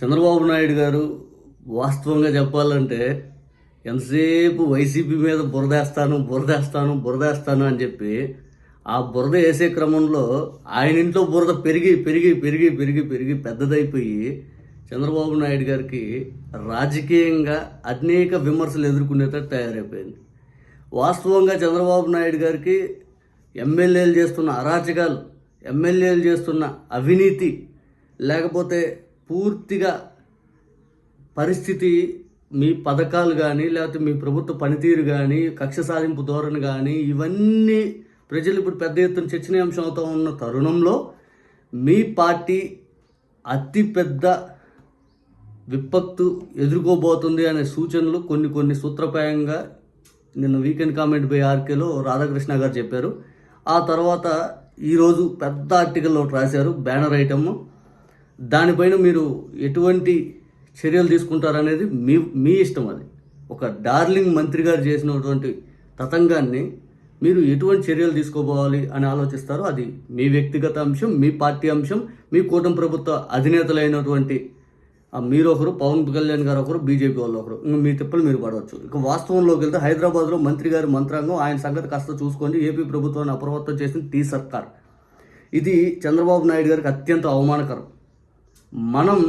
చంద్రబాబు నాయుడు గారు వాస్తవంగా చెప్పాలంటే ఎంతసేపు వైసీపీ మీద బురదేస్తాను బురదేస్తాను బురదేస్తాను అని చెప్పి ఆ బురద వేసే క్రమంలో ఆయన ఇంట్లో బురద పెరిగి పెరిగి పెరిగి పెరిగి పెరిగి పెద్దదైపోయి చంద్రబాబు నాయుడు గారికి రాజకీయంగా అనేక విమర్శలు ఎదుర్కొనేటట్టు తయారైపోయింది. వాస్తవంగా చంద్రబాబు నాయుడు గారికి ఎమ్మెల్యేలు చేస్తున్న అరాచకాలు ఎమ్మెల్యేలు చేస్తున్న అవినీతి లేకపోతే పూర్తిగా పరిస్థితి మీ పథకాలు కానీ లేకపోతే మీ ప్రభుత్వ పనితీరు కానీ కక్ష సాధింపు ధోరణి కానీ ఇవన్నీ ప్రజలు ఇప్పుడు పెద్ద ఎత్తున చర్చనీయాంశం అవుతూ ఉన్న తరుణంలో మీ పార్టీ అతిపెద్ద విపత్తు ఎదుర్కోబోతుంది అనే సూచనలు కొన్ని కొన్ని సూత్రప్రాయంగా నిన్న వీకెండ్ కామెంట్ బై ఆర్కేలో రాధాకృష్ణ గారు చెప్పారు. ఆ తర్వాత ఈరోజు పెద్ద ఆర్టికల్లో రాశారు బ్యానర్ ఐటమ్. దానిపైన మీరు ఎటువంటి చర్యలు తీసుకుంటారనేది మీ మీ ఇష్టం అది. ఒక డార్లింగ్ మంత్రి గారు చేసినటువంటి తతంగాన్ని మీరు ఎటువంటి చర్యలు తీసుకోపోవాలి అని ఆలోచిస్తారో అది మీ వ్యక్తిగత అంశం మీ పార్టీ అంశం మీ కూటమి ప్రభుత్వ అధినేతలైనటువంటి మీరు ఒకరు పవన్ కళ్యాణ్ గారు ఒకరు బీజేపీ వాళ్ళు ఒకరు. ఇంకా మీ తిప్పలు మీరు పడవచ్చు. ఇక వాస్తవంలోకి వెళ్తే హైదరాబాద్లో మంత్రి గారి మంత్రాంగం ఆయన సంగతి కాస్త చూసుకోండి. ఏపీ ప్రభుత్వాన్ని అప్రమత్తం చేసిన టీ సర్కార్. ఇది చంద్రబాబు నాయుడు గారికి అత్యంత అవమానకరం. మనం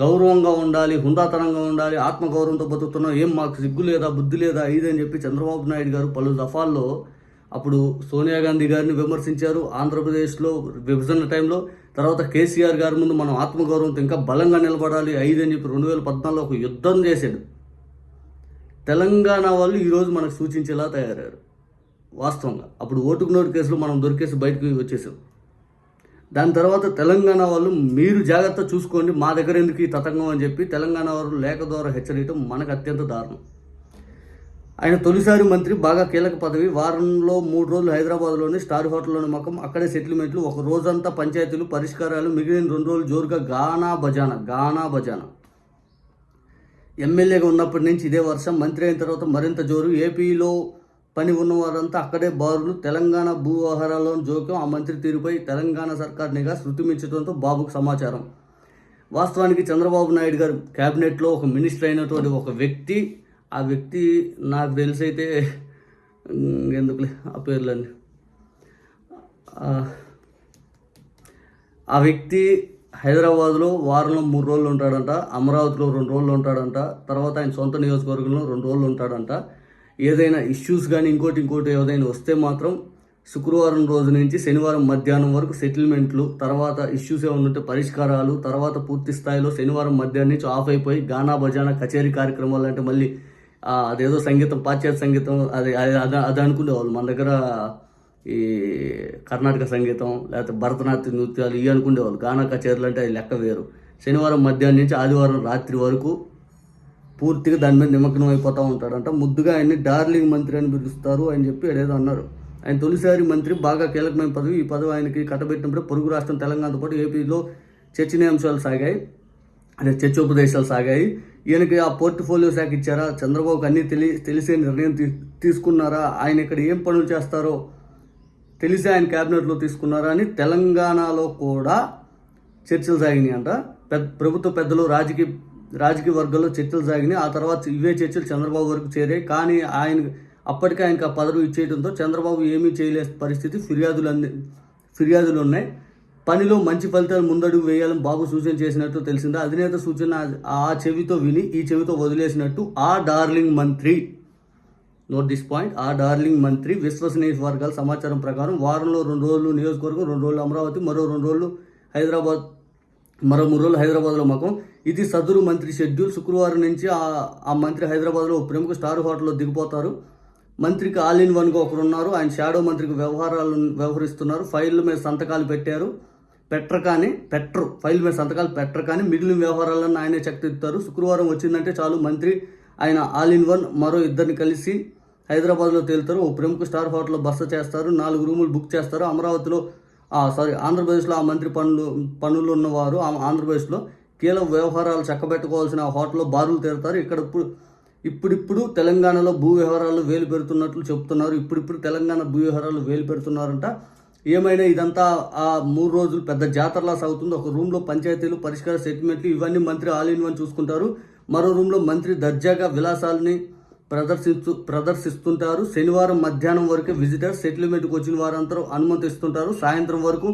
గౌరవంగా ఉండాలి హుందాతనంగా ఉండాలి ఆత్మగౌరవంతో బతుకుతున్నాం ఏం మాకు సిగ్గు లేదా బుద్ధి లేదా ఇది అని చెప్పి చంద్రబాబు నాయుడు గారు పలు దఫాల్లో అప్పుడు సోనియా గాంధీ గారిని విమర్శించారు. ఆంధ్రప్రదేశ్లో విభజన టైంలో తర్వాత కేసీఆర్ గారి ముందు మనం ఆత్మగౌరవంతో ఇంకా బలంగా నిలబడాలి ఐదు అని చెప్పి రెండు వేల పద్నాలుగులో ఒక యుద్ధం చేశాడు. తెలంగాణ వాళ్ళు ఈరోజు మనకు సూచించేలా తయారయ్యారు వాస్తవంగా. అప్పుడు ఓటుకు నోటు కేసులో మనం దొరికేసి బయటకు వచ్చేసాం. దాని తర్వాత తెలంగాణ వాళ్ళు మీరు జాగ్రత్త చూసుకోండి మా దగ్గర ఎందుకు ఈ తతంగం అని చెప్పి తెలంగాణ వారు లేఖ ద్వారా హెచ్చరించడం మనకు అత్యంత దారుణం. ఆయన తొలిసారి మంత్రి బాగా కీలక పదవి వారంలో మూడు రోజులు హైదరాబాద్లోని స్టార్ హోటల్లోని మకం అక్కడే సెటిల్మెంట్లు ఒక రోజంతా పంచాయతీలు పరిష్కారాలు మిగిలిన రెండు రోజులు జోరుగా గానా బజాన గానా బజాన. ఎమ్మెల్యేగా ఉన్నప్పటి నుంచి ఇదే వర్షం మంత్రి అయిన తర్వాత మరింత జోరు ఏపీలో పని ఉన్నవారంతా అక్కడే బారులు తెలంగాణ భూ వ్యవహారాల్లోని జోక్యం ఆ మంత్రి తీరుపై తెలంగాణ సర్కార్ నిఘా శృతిమించడంతో బాబుకు సమాచారం. వాస్తవానికి చంద్రబాబు నాయుడు గారు క్యాబినెట్లో ఒక మినిస్టర్ అయినటువంటి ఒక వ్యక్తి ఆ వ్యక్తి నాకు తెలిసైతే ఉమ్, ఎందుకులే ఆ పేర్లన్నీ. ఆ, ఆ వ్యక్తి హైదరాబాద్లో వారంలో మూడు రోజులు ఉంటాడంట అమరావతిలో రెండు రోజులు ఉంటాడంట తర్వాత ఆయన సొంత నియోజకవర్గంలో రెండు రోజులు ఉంటాడంట. ఏదైనా ఇష్యూస్ కానీ ఇంకోటి ఇంకోటి ఏదైనా వస్తే మాత్రం శుక్రవారం రోజు నుంచి శనివారం మధ్యాహ్నం వరకు సెటిల్మెంట్లు తర్వాత ఇష్యూస్ ఏమైనా ఉంటే పరిష్కారాలు తర్వాత పూర్తి స్థాయిలో శనివారం మధ్యాహ్నం నుంచి ఆఫ్ అయిపోయి గానా బజానా కచేరీ కార్యక్రమాలు అంటే మళ్ళీ అదేదో సంగీతం పాశ్చాత్య సంగీతం అది అది అది అది అనుకునేవాళ్ళు. మన దగ్గర ఈ కర్ణాటక సంగీతం లేకపోతే భరతనాట్య నృత్యాలు ఇవి అనుకునేవాళ్ళు. గానా కచేరీలు అంటే అది లెక్క వేరు. శనివారం మధ్యాహ్నం నుంచి ఆదివారం రాత్రి వరకు పూర్తిగా దాని మీద నిమగ్నం అయిపోతూ ఉంటాడంట. ముద్దుగా ఆయన్ని డార్లింగ్ మంత్రి అని పిలుస్తారు అని చెప్పి ఏదో అన్నారు. ఆయన తొలిసారి మంత్రి బాగా కీలకమైన పదవి. ఈ పదవి ఆయనకి కట్టబెట్టినప్పుడు పొరుగు రాష్ట్రం తెలంగాణతో పాటు ఏపీలో చర్చనీయాంశాలు సాగాయి. అదే చర్చోపదేశాలు సాగాయి. ఈయనకి ఆ పోర్ట్ఫోలియో శాఖ ఇచ్చారా? చంద్రబాబుకి అన్నీ తెలి తెలిసే నిర్ణయం తీ తీసుకున్నారా? ఆయన ఇక్కడ ఏం పనులు చేస్తారో తెలిసి ఆయన క్యాబినెట్లో తీసుకున్నారా అని తెలంగాణలో కూడా చర్చలు సాగినాయి అంట పెద్ద ప్రభుత్వ పెద్దలు రాజకీయ రాజకీయ వర్గాల్లో చర్చలు సాగినాయి. ఆ తర్వాత ఇవే చర్చలు చంద్రబాబు వరకు చేరాయి. కానీ ఆయన అప్పటికే ఆయనకు ఆ పదవి ఇచ్చేయడంతో చంద్రబాబు ఏమీ చేయలే పరిస్థితి ఫిర్యాదులు అంది ఫిర్యాదులు ఉన్నాయి పనిలో మంచి ఫలితాలు ముందడుగు వేయాలని బాబు సూచన చేసినట్టు తెలిసిందా. అధినేత సూచన ఆ చెవితో విని ఈ చెవితో వదిలేసినట్టు ఆ డార్లింగ్ మంత్రి నోట్ దిస్ పాయింట్ ఆ డార్లింగ్ మంత్రి విశ్వసనీయ వర్గాల సమాచారం ప్రకారం వారంలో రెండు రోజులు నియోజకవర్గం రెండు రోజులు అమరావతి మరో రెండు రోజులు హైదరాబాద్ మరో మూడు రోజులు హైదరాబాద్లో మకం. ఇది సదురు మంత్రి షెడ్యూల్. శుక్రవారం నుంచి ఆ మంత్రి హైదరాబాద్లో ప్రముఖ స్టార్ హోటల్లో దిగిపోతారు. మంత్రికి ఆల్ ఇన్ వన్గా ఒకరు ఉన్నారు. ఆయన షాడో మంత్రికి వ్యవహారాలు వ్యవహరిస్తున్నారు. ఫైళ్ళ మీద సంతకాలు పెట్టారు. పెట్టరకాని పెట్టరు ఫైల్ మీద సంతకాలు పెట్టరు కానీ మిగిలిన వ్యవహారాలను ఆయనే చెక్తిస్తారు శుక్రవారం వచ్చిందంటే చాలు మంత్రి ఆయన ఆల్ ఇన్ వన్ మరో ఇద్దరిని కలిసి హైదరాబాద్లో తేలుతారు. ఓ ప్రముఖ స్టార్ హోటల్లో బస చేస్తారు. నాలుగు రూములు బుక్ చేస్తారు. అమరావతిలో సారీ ఆంధ్రప్రదేశ్లో ఆ మంత్రి పనులు పనులు ఉన్నవారు ఆంధ్రప్రదేశ్లో కీలక వ్యవహారాలు చక్కబెట్టుకోవాల్సిన హోటల్లో బారులు తీరుతారు. ఇక్కడ ఇప్పుడు ఇప్పుడిప్పుడు తెలంగాణలో భూ వ్యవహారాలు వేలు పెడుతున్నట్లు చెప్తున్నారు. ఇప్పుడిప్పుడు తెలంగాణ భూ వ్యవహారాలు వేలు పెడుతున్నారంట. ఏమైనా ఇదంతా ఆ మూడు రోజులు పెద్ద జాతరలా సాగుతుంది. ఒక రూమ్లో పంచాయతీలు పరిష్కార సెటిల్మెంట్లు ఇవన్నీ మంత్రి ఆల్ ఇన్ వన్ చూసుకుంటారు. మరో రూమ్లో మంత్రి దర్జాగా విలాసాలని ప్రదర్శిస్తూ ప్రదర్శిస్తుంటారు. శనివారం మధ్యాహ్నం వరకే విజిటర్ సెటిల్మెంట్కి వచ్చిన వారందరూ అనుమతిస్తుంటారు. సాయంత్రం వరకు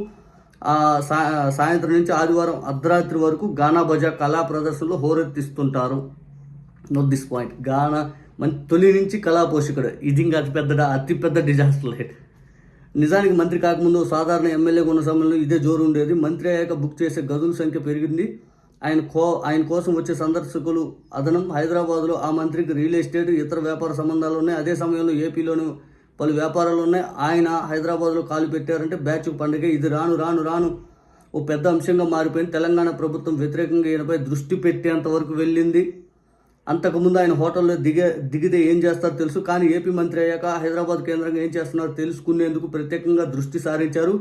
సాయంత్రం నుంచి ఆదివారం అర్ధరాత్రి వరకు గానా బజా కళా ప్రదర్శనలో హోరెత్తిస్తుంటారు. నోట్ దిస్ పాయింట్ గానా మన తొలి నుంచి కళా పోషకుడు. ఇది ఇంకా అతిపెద్ద అతిపెద్ద డిజాస్టర్ లైట్ నిజానికి మంత్రి కాకముందు సాధారణ ఎమ్మెల్యేగా ఉన్న సమయంలో ఇదే జోరు ఉండేది. మంత్రి అయ్యాక బుక్ చేసే గదుల సంఖ్య పెరిగింది. ఆయన కో ఆయన కోసం వచ్చే సందర్శకులు అదనం హైదరాబాద్లో ఆ మంత్రికి రియల్ ఎస్టేట్ ఇతర వ్యాపార సంబంధాలు ఉన్నాయి. అదే సమయంలో ఏపీలోని పలు వ్యాపారాలు ఉన్నాయి. ఆయన హైదరాబాద్లో కాలు పెట్టారంటే బ్యాచ్ పండుగ ఇది రాను రాను రాను. ఓ పెద్ద అంశంగా మారిపోయింది. తెలంగాణ ప్రభుత్వం వ్యతిరేకంగా ఈయనపై దృష్టి పెట్టేంత వరకు వెళ్ళింది. అంతకుముందు ఆయన హోటల్లో దిగే దిగితే ఏం చేస్తారో తెలుసు. కానీ ఏపీ మంత్రి అయ్యాక హైదరాబాద్ కేంద్రంగా ఏం చేస్తున్నారో తెలుసుకునేందుకు ప్రత్యేకంగా దృష్టి సారించారు.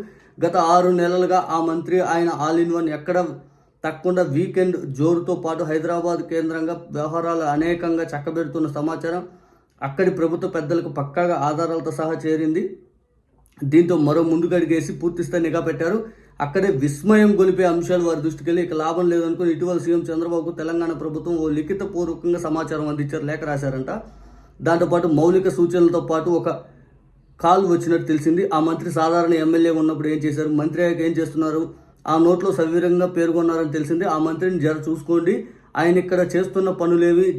గత ఆరు నెలలుగా ఆ మంత్రి ఆయన ఆల్ ఇన్ వన్ ఎక్కడ తక్కకుండా వీకెండ్ జోరుతో పాటు హైదరాబాద్ కేంద్రంగా వ్యవహారాలు అనేకంగా చక్కబెడుతున్న సమాచారం అక్కడి ప్రభుత్వ పెద్దలకు పక్కాగా ఆధారాలతో సహా చేరింది. దీంతో మరో ముందుగడిగేసి పూర్తిస్థాయి నిఘా పెట్టారు. అక్కడే విస్మయం గొలిపే అంశాలు వారి దృష్టికి వెళ్ళి ఇక లాభం లేదనుకుని ఇటీవల సీఎం చంద్రబాబు తెలంగాణ ప్రభుత్వం ఓ లిఖిత పూర్వకంగా సమాచారం అందించారు లేఖ రాశారంట. దాంతోపాటు మౌలిక సూచనలతో పాటు ఒక కాల్ వచ్చినట్టు తెలిసింది. ఆ మంత్రి సాధారణ ఎమ్మెల్యే ఉన్నప్పుడు ఏం చేశారు? మంత్రి అయ్యాక ఏం చేస్తున్నారు? ఆ నోట్లో సవివరంగా పేర్కొన్నారని తెలిసింది. ఆ మంత్రిని జర చూసుకోండి. ఆయన ఇక్కడ చేస్తున్న పనులేవి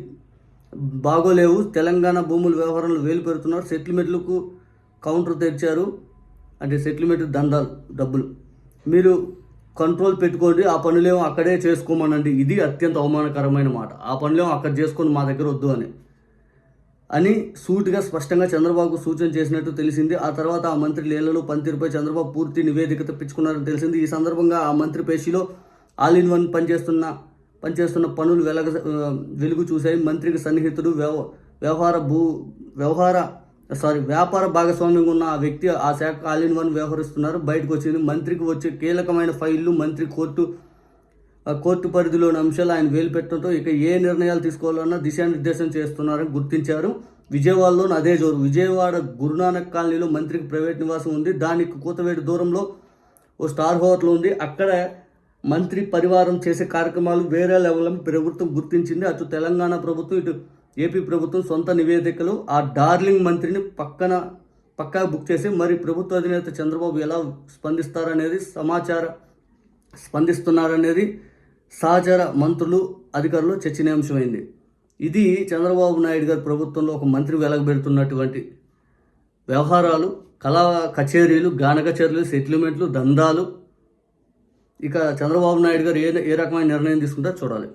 బాగోలేవు. తెలంగాణ భూముల వ్యవహారంలో వేలు పెడుతున్నారు. సెటిల్మెంట్లకు కౌంటర్ తెచ్చారు అంటే సెటిల్మెంట్ దండాలు డబ్బులు. మీరు కంట్రోల్ పెట్టుకోండి. ఆ పనులేమో అక్కడే చేసుకోమనండి. ఇది అత్యంత అవమానకరమైన మాట. ఆ పనులేమో అక్కడ చేసుకొని మా దగ్గర వద్దు అని. అని సూటిగా స్పష్టంగా చంద్రబాబుకు సూచన చేసినట్టు తెలిసింది. ఆ తర్వాత ఆ మంత్రి లీలలో పనితీరుపై చంద్రబాబు పూర్తి నివేదిక తెప్పించుకున్నారని తెలిసింది. ఈ సందర్భంగా ఆ మంత్రి పేషిలో ఆల్ ఇన్ వన్ పనిచేస్తున్న పనిచేస్తున్న పనులు వెలగ వెలుగు చూశాయి. మంత్రికి సన్నిహితుడు వ్యవ వ్యవహార భూ వ్యవహార సారీ వ్యాపార భాగస్వామ్యంగా ఉన్న ఆ వ్యక్తి ఆ శాఖ ఆల్ ఇన్ వన్ వ్యవహరిస్తున్నారు. బయటకు వచ్చింది. మంత్రికి వచ్చే కీలకమైన ఫైళ్ళు మంత్రి కోర్టు కోర్టు పరిధిలోని అంశాలు ఆయన వేలు పెట్టడంతో ఇక ఏ నిర్ణయాలు తీసుకోవాలన్నా దిశానిర్దేశం చేస్తున్నారని గుర్తించారు. విజయవాడలోని అదే జోరు. విజయవాడ గురునానక్ కాలనీలో మంత్రికి ప్రైవేట్ నివాసం ఉంది. దానికి కూతవేటి దూరంలో ఓ స్టార్ హోటల్ ఉంది. అక్కడ మంత్రి పరివారం చేసే కార్యక్రమాలు వేరే లెవెల్ ప్రభుత్వం గుర్తించింది. అటు తెలంగాణ ప్రభుత్వం ఇటు ఏపీ ప్రభుత్వం సొంత నివేదికలు. ఆ డార్లింగ్ మంత్రిని పక్కన పక్కా బుక్ చేసి మరి ప్రభుత్వ అధినేత చంద్రబాబు ఎలా స్పందిస్తారనేది సమాచార స్పందిస్తున్నారనేది సహచర మంత్రులు అధికారులు చర్చనీయాంశమైంది. ఇది చంద్రబాబు నాయుడు గారి ప్రభుత్వంలో ఒక మంత్రి వెలగబెడుతున్నటువంటి వ్యవహారాలు కళా కచేరీలు గాన కచేరీలు సెటిల్మెంట్లు దందాలు. ఇక చంద్రబాబు నాయుడు గారు ఏ ఏ రకమైన నిర్ణయం తీసుకుంటారో చూడాలి.